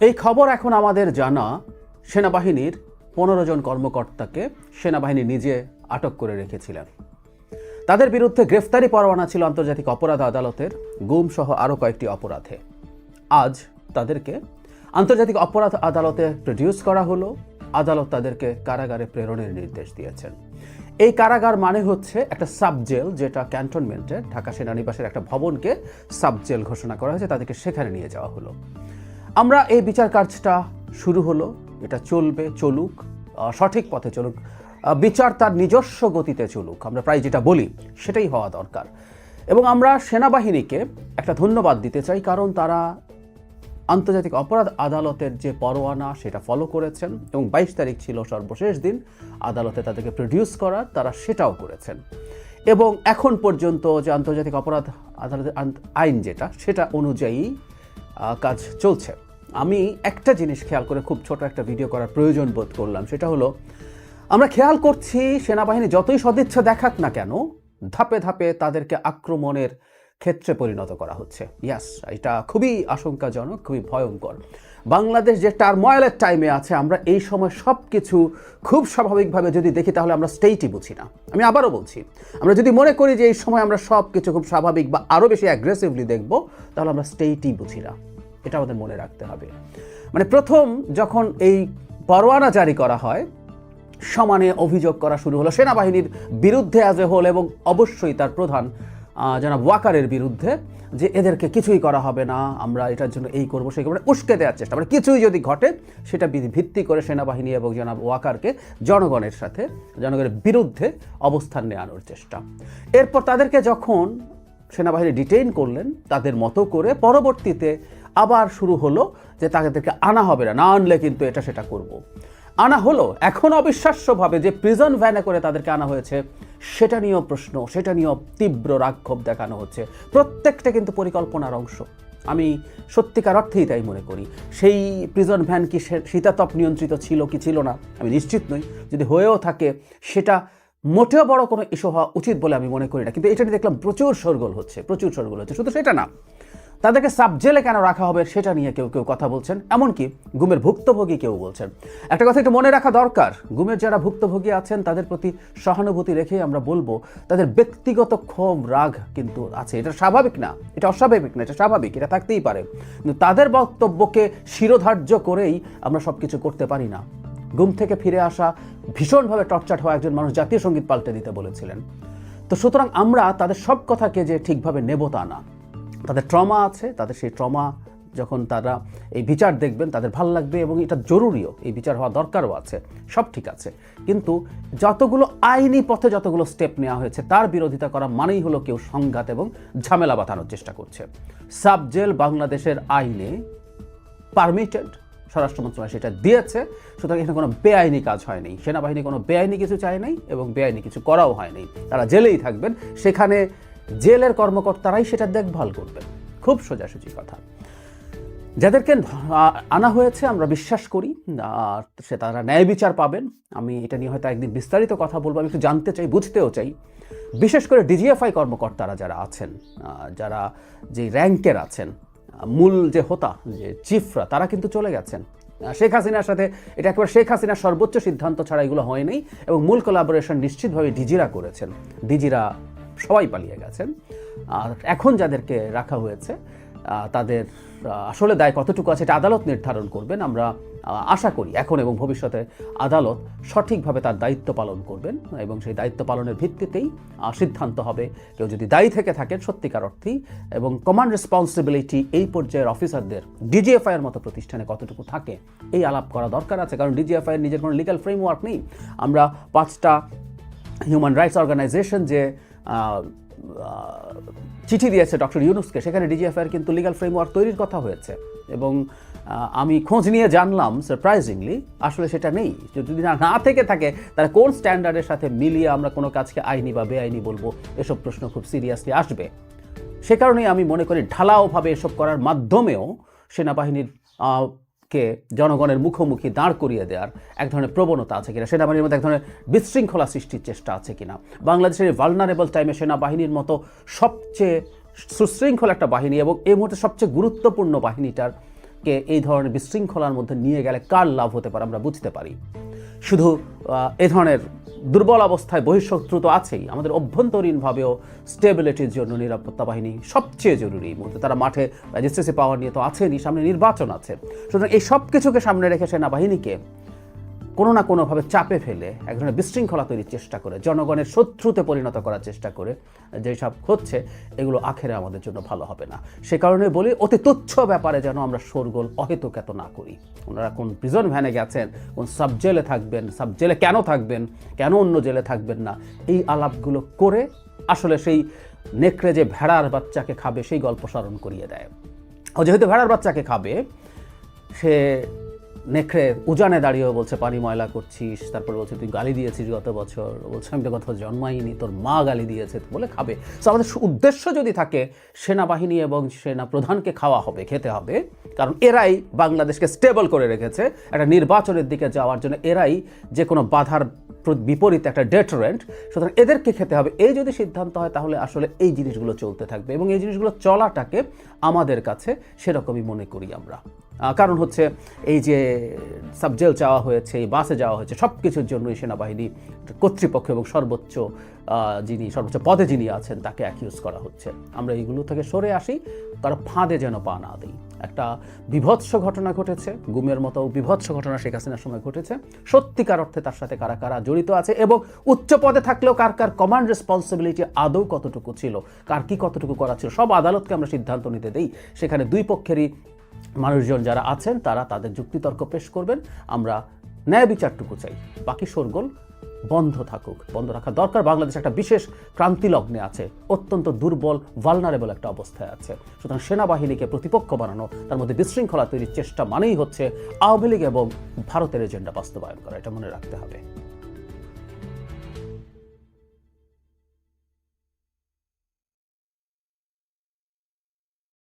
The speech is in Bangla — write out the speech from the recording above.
এই খবর এখন আমাদের জানা। সেনাবাহিনীর পনেরো জন কর্মকর্তাকে সেনাবাহিনী নিজে আটক করে রেখেছিলেন। তাদের বিরুদ্ধে গ্রেফতারি পরোয়ানা ছিল আন্তর্জাতিক অপরাধ আদালতের গুম সহ আরও কয়েকটি অপরাধে। আজ তাদেরকে আন্তর্জাতিক অপরাধ আদালতে প্রডিউস করা হলো। আদালত তাদেরকে কারাগারে প্রেরণের নির্দেশ দিয়েছেন। এই কারাগার মানে হচ্ছে একটা সাব জেল যেটা ক্যান্টনমেন্টে ঢাকা সেনানিবাসের একটা ভবনকে সাব জেল ঘোষণা করা হয়েছে। তাদেরকে সেখানে নিয়ে যাওয়া হলো। আমরা এই বিচার কাজটা শুরু হলো। এটা চলবে, চলুক সঠিক পথে চলুক বিচার তার নিজস্ব গতিতে চলুক। আমরা প্রায় যেটা বলি, সেটাই হওয়া দরকার। এবং আমরা সেনাবাহিনীকে একটা ধন্যবাদ দিতে চাই, কারণ তারা আন্তর্জাতিক অপরাধ আদালতের যে পরোয়ানা, সেটা ফলো করেছেন, এবং বাইশ তারিখ ছিল সর্বশেষ দিন, আদালতে তাদেরকে প্রডিউস করার, তারা সেটাও করেছেন। এবং এখন পর্যন্ত যে আন্তর্জাতিক অপরাধ আদালতের আইন যেটা, সেটা অনুযায়ী কাজ চলছে। আমি একটা জিনিস খেয়াল করে খুব ছোট একটা ভিডিও করার প্রয়োজন বোধ করলাম, সেটা হলো, আমরা খেয়াল করছি সেনাবাহিনী যতই সদিচ্ছা দেখাক না কেন, ধাপে ধাপে তাদেরকে আক্রমণের ক্ষেত্রে পরিণত করা হচ্ছে। ইয়াস এটা খুবই আশঙ্কাজনক, খুবই ভয়ঙ্কর। বাংলাদেশ যে টার্ময়েলের টাইমে আছে, আমরা এই সময় সব কিছু খুব স্বাভাবিকভাবে যদি দেখি, তাহলে আমরা স্টেটই বুঝি না। আমি আবারও বলছি, আমরা যদি মনে করি যে এই সময় আমরা সব কিছু খুব স্বাভাবিক বা আরও বেশি অ্যাগ্রেসিভলি দেখব, তাহলে আমরা স্টেটই বুঝি না। এটা আমাদের মনে রাখতে হবে। মানে প্রথম যখন এই পরোয়ানা জারি করা হয়, সমানে অভিযোগ করা শুরু হলো, সেনাবাহিনীর বিরুদ্ধে অ্যাজ হোল এবং অবশ্যই তার প্রধান জনাব ওয়াকারের বিরুদ্ধে যে এদেরকে কিছুই করা হবে না, আমরা এটার জন্য এই করব, সেই করব মানে উস্কে দেওয়ার চেষ্টা। মানে কিছুই যদি ঘটে, সেটা ভিত্তি করে সেনাবাহিনী এবং জনাব ওয়াকারকে জনগণের সাথে, জনগণের বিরুদ্ধে অবস্থান নেওয়ানোর চেষ্টা। এরপর তাদেরকে যখন সেনাবাহিনী ডিটেইন করলেন, তাদের মতো করে পরবর্তীতে আবার শুরু হলো যে তাদেরকে আনা হবে না না আনলে কিন্তু এটা সেটা করব। আনা হলো, এখন অবিশ্বাস্যভাবে যে প্রিজন ভ্যানে করে তাদেরকে আনা হয়েছে, সেটা নিয়েও প্রশ্ন, সেটা নিয়েও তীব্র রাক্ষোভ দেখানো হচ্ছে। প্রত্যেকটা কিন্তু পরিকল্পনার অংশ। আমি সত্যিকার অর্থেই তাই মনে করি। সেই প্রিজন ভ্যান কি শীতাতপ নিয়ন্ত্রিত ছিল কি ছিল না, আমি নিশ্চিত নই। যদি হয়েও থাকে, সেটা মোটেও বড় কোনো ইস্যু হওয়া উচিত বলে আমি মনে করি না। কিন্তু এটা নিয়ে দেখলাম প্রচুর সরগোল হচ্ছে, প্রচুর সরগোল হচ্ছে। শুধু সেটা না তাদেরকে সাবজেলে কেন রাখা হবে সেটা নিয়ে কেউ কেউ কথা বলছেন, এমনকি গুমের ভুক্তভোগী কেউ বলছেন। একটা কথা একটু মনে রাখা দরকার, গুমের যারা ভুক্তভোগী আছেন, তাদের প্রতি সহানুভূতি রেখে আমরা বলব, তাদের ব্যক্তিগত ক্ষোভ, রাগ কিন্তু আছে। এটা স্বাভাবিক না, এটা অস্বাভাবিক না, এটা স্বাভাবিক, এটা থাকতেই পারে। কিন্তু তাদের বক্তব্যকে শিরোধার্য করেই আমরা সব কিছু করতে পারি না। গুম থেকে ফিরে আসা, ভীষণভাবে টর্চার হওয়া একজন মানুষ জাতীয় সংগীত পাল্টে দিতে বলেছিলেন। তো সুতরাং আমরা তাদের সব কথাকে যে ঠিকভাবে নেব তা না। তাদের ট্রমা আছে, তাদের সেই ট্রমা যখন তারা এই বিচার দেখবেন, তাদের ভালো লাগবে এবং এটা জরুরিও, এই বিচার হওয়া দরকারও আছে, সব ঠিক আছে। কিন্তু যতগুলো আইনি পথে যতগুলো স্টেপ নেওয়া হয়েছে, তার বিরোধিতা করা মানেই হলো কেউ সংঘাত এবং ঝামেলা বাঁধানোর চেষ্টা করছে। সাব জেল বাংলাদেশের আইনে পারমিটেড স্বরাষ্ট্র মন্ত্রণালয় সেটা দিয়েছে, সুতরাং এখানে কোনো বেআইনি কাজ হয়নি। সেনাবাহিনী কোনো বেআইনি কিছু চায় নাই এবং বেআইনি কিছু করাও হয়নি। তারা জেলেই থাকবেন। সেখানে জেলের কর্মকর্তারাই সেটা দেখভাল করবেন। খুব সোজাসুজি কথা। যাদেরকে আনা হয়েছে, আমরা বিশ্বাস করি সে তারা ন্যায় বিচার পাবেন। আমি এটা নিয়ে হয়তো একদিন বিস্তারিত কথা বলব, আমি একটু জানতে চাই, বুঝতেও চাই। বিশেষ করে ডিজিএফআই কর্মকর্তারা যারা আছেন যারা যে র্যাঙ্কের আছেন মূল যে হোতা, যে চিফরা, তারা কিন্তু চলে গেছেন। শেখ হাসিনার সাথে এটা একবার শেখ হাসিনার সর্বোচ্চ সিদ্ধান্ত ছাড়া এগুলো হয়নি এবং মূল কোলাবোরেশন নিশ্চিতভাবে ডিজিরা করেছেন। ডিজিরা সবাই পালিয়ে গেছেন। আর এখন যাদেরকে রাখা হয়েছে তাদের আসলে দায় কতটুকু আছে এটা আদালত নির্ধারণ করবেন। আমরা আশা করি এখন এবং ভবিষ্যতে আদালত সঠিকভাবে তার দায়িত্ব পালন করবেন এবং সেই দায়িত্ব পালনের ভিত্তিতেই সিদ্ধান্ত হবে। কেউ যদি দায়ী থেকে থাকেন সত্যিকার অর্থেই এবং কমান্ড রেসপন্সিবিলিটি এই পর্যায়ের অফিসারদের ডিজিএফআই এর মতো প্রতিষ্ঠানে কতটুকু থাকে, এই আলাপ করা দরকার আছে। কারণ ডিজিএফআই এর নিজের কোনো লিগ্যাল ফ্রেমওয়ার্ক নেই। আমরা পাঁচটা হিউম্যান রাইটস অর্গানাইজেশন যে চিঠি দিয়েছে ডক্টর ইউনুসকে। সেখানে ডিজিএফআইয়ের কিন্তু লিগাল ফ্রেমওয়ার্ক তৈরির কথা হয়েছে। এবং আমি খোঁজ নিয়ে জানলাম সারপ্রাইজিংলি আসলে সেটা নেই। যদি না না থেকে থাকে, তাহলে কোন স্ট্যান্ডার্ডের সাথে মিলিয়ে আমরা কোনো কাজকে আইনি বা বেআইনি বলব? এসব প্রশ্ন খুব সিরিয়াসলি আসবে। সে কারণেই আমি মনে করি ঢালাওভাবে এসব করার মাধ্যমেও সেনাবাহিনীর কে জনগণের মুখোমুখি দাঁড় করিয়ে দেওয়ার এক ধরনের প্রবণতা আছে কিনা, সেনাবাহিনীর মধ্যে এক ধরনের বিশৃঙ্খলা সৃষ্টির চেষ্টা আছে কিনা? বাংলাদেশের ভালনারেবল টাইমে সেনাবাহিনীর মতো সবচেয়ে সুশৃঙ্খল একটা বাহিনী এবং এই মুহূর্তে সবচেয়ে গুরুত্বপূর্ণ বাহিনীটার কে এই ধরনের বিশৃঙ্খলার মধ্যে নিয়ে গেলে কার লাভ হতে পারে আমরা বুঝতে পারি। শুধু এ ধরনের দুর্বল অবস্থায় বহিঃশত্রু তো আছেই। আমাদের অভ্যন্তরীণভাবেও স্টেবিলিটির জন্য নিরাপত্তা বাহিনী সবচেয়ে জরুরি মুহূর্তে। তারা মাঠে ম্যাজিস্ট্রেসি পাওয়ার নিয়ে তো আছেনই, সামনে নির্বাচন আছে। সুতরাং এই সব কিছুকে সামনে রেখে সেনাবাহিনীকে কোনো না কোনোভাবে চাপে ফেলে এক ধরনের বিশৃঙ্খলা তৈরির চেষ্টা করে, জনগণের শত্রুতে পরিণত করার চেষ্টা করে যেসব হচ্ছে, এগুলো আখেরে আমাদের জন্য ভালো হবে না। সে কারণে বলি, অতি তুচ্ছ ব্যাপারে যেন আমরা শোরগোল অহেতুক এত না করি। ওনারা কোন প্রিজন ভ্যানে গেছেন, কোন সাব জেলে থাকবেন সাব জেলে কেন থাকবেন, কেন অন্য জেলে থাকবেন না, এই আলাপগুলো করে আসলে সেই নেকড়ে যে ভেড়ার বাচ্চাকে খাবে, সেই গল্প স্মরণ করিয়ে দেয়। ও যেহেতু ভেড়ার বাচ্চাকে খাবে, সে নেকড়ে উজানে দাঁড়িয়ে বলছে, পানি ময়লা করছিস, তারপর বলছে, তুই গালি দিয়েছিস গত বছর। বলছে, আমি তো বছর জন্মাইনি, তোর মা গালি দিয়েছে বলে খাবে। তো আমাদের উদ্দেশ্য যদি থাকে, সেনাবাহিনী এবং সেনা প্রধানকে খাওয়া হবে, খেতে হবে। কারণ এরাই বাংলাদেশকে স্টেবল করে রেখেছে। একটা নির্বাচনের দিকে যাওয়ার জন্য এরাই যে কোনো বাধার প্র- বিপরীতে একটা ডেটারেন্ট সুতরাং এদেরকে খেতে হবে। এই যদি সিদ্ধান্ত হয়, তাহলে আসলে এই জিনিসগুলো চলতে থাকবে এবং এই জিনিসগুলো চলাটাকে আমাদের কাছে সেরকমই মনে করি আমরা। কারণ হচ্ছে এই যে সাবজেল চাওয়া হয়েছে, এই বাসে যাওয়া হয়েছে সব কিছুর জন্যই সেনাবাহিনী কর্তৃপক্ষ এবং সর্বোচ্চ যিনি, সর্বোচ্চ পদে যিনি আছেন, তাকে অ্যাকিউজ করা হচ্ছে। আমরা এইগুলো থেকে সরে আসি কারও ফাঁদে যেন পা না দিই। একটা বিভৎস ঘটনা ঘটেছে, গুমের মতো বিভৎস ঘটনা শেখ হাসিনার সময় ঘটেছে। সত্যিকার অর্থে তার সাথে কারা কারা জড়িত আছে এবং উচ্চ পদে থাকলেও কার কার কমান্ড রেসপন্সিবিলিটি আদৌ কতটুকু ছিল, কার কি কতটুকু করা ছিল, সব আদালতকে আমরা সিদ্ধান্ত নিতে দিই। সেখানে দুই পক্ষেরই মানুষজন যারা আছেন, তারা তাদের যুক্তিতর্ক পেশ করবেন। আমরা ন্যায় বিচারটুকু চাই। বাকি শোরগোল বন্ধ থাকুক। বন্ধ রাখা দরকার। বাংলাদেশ একটা বিশেষ ক্রান্তি লগ্নে আছে। অত্যন্ত দুর্বল ভালনারেবল একটা অবস্থায় আছে। সুতরাং সেনাবাহিনীকে প্রতিপক্ষ বানানো, তার মধ্যে বিশৃঙ্খলা তৈরির চেষ্টা মানেই হচ্ছে আওয়ামী লীগ এবং ভারতের এজেন্ডা বাস্তবায়ন করা। এটা মনে রাখতে হবে।